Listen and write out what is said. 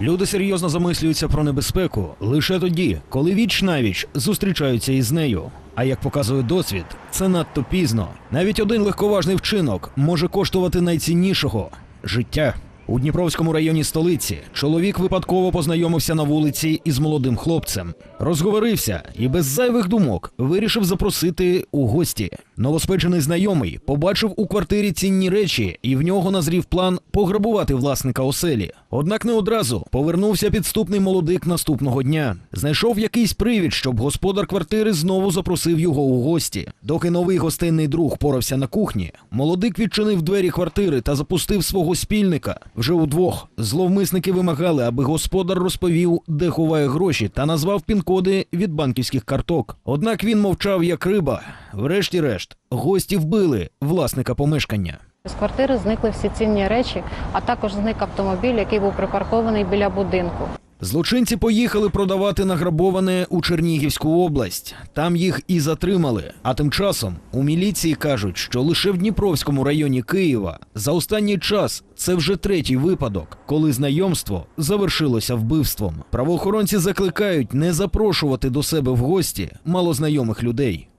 Люди серйозно замислюються про небезпеку лише тоді, коли віч навіч зустрічаються із нею. А як показує досвід, це надто пізно. Навіть один легковажний вчинок може коштувати найціннішого життя. У Дніпровському районі столиці чоловік випадково познайомився на вулиці із молодим хлопцем, розговорився і без зайвих думок вирішив запросити у гості. Новоспечений знайомий побачив у квартирі цінні речі, і в нього назрів план пограбувати власника оселі. Однак не одразу повернувся підступний молодик наступного дня. Знайшов якийсь привід, щоб господар квартири знову запросив його у гості. Доки новий гостинний друг порався на кухні, молодик відчинив двері квартири та запустив свого спільника. Вже удвох зловмисники вимагали, аби господар розповів, де ховає гроші, та назвав пін-коди від банківських карток. Однак він мовчав як риба. Врешті-решт, гості вбили власника помешкання. З квартири зникли всі цінні речі, а також зник автомобіль, який був припаркований біля будинку. Злочинці поїхали продавати награбоване у Чернігівську область. Там їх і затримали. А тим часом у міліції кажуть, що лише в Дніпровському районі Києва за останній час це вже третій випадок, коли знайомство завершилося вбивством. Правоохоронці закликають не запрошувати до себе в гості малознайомих людей.